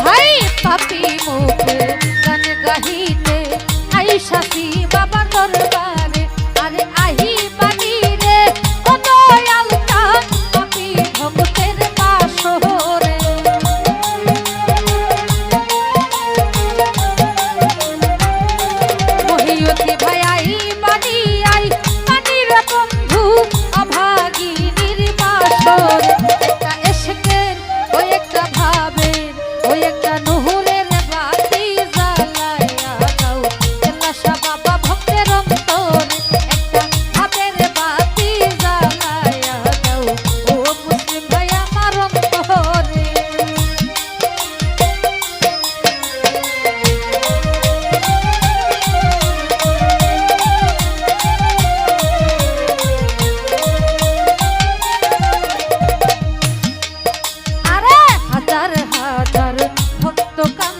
ভাই পাপি মুখ। loca.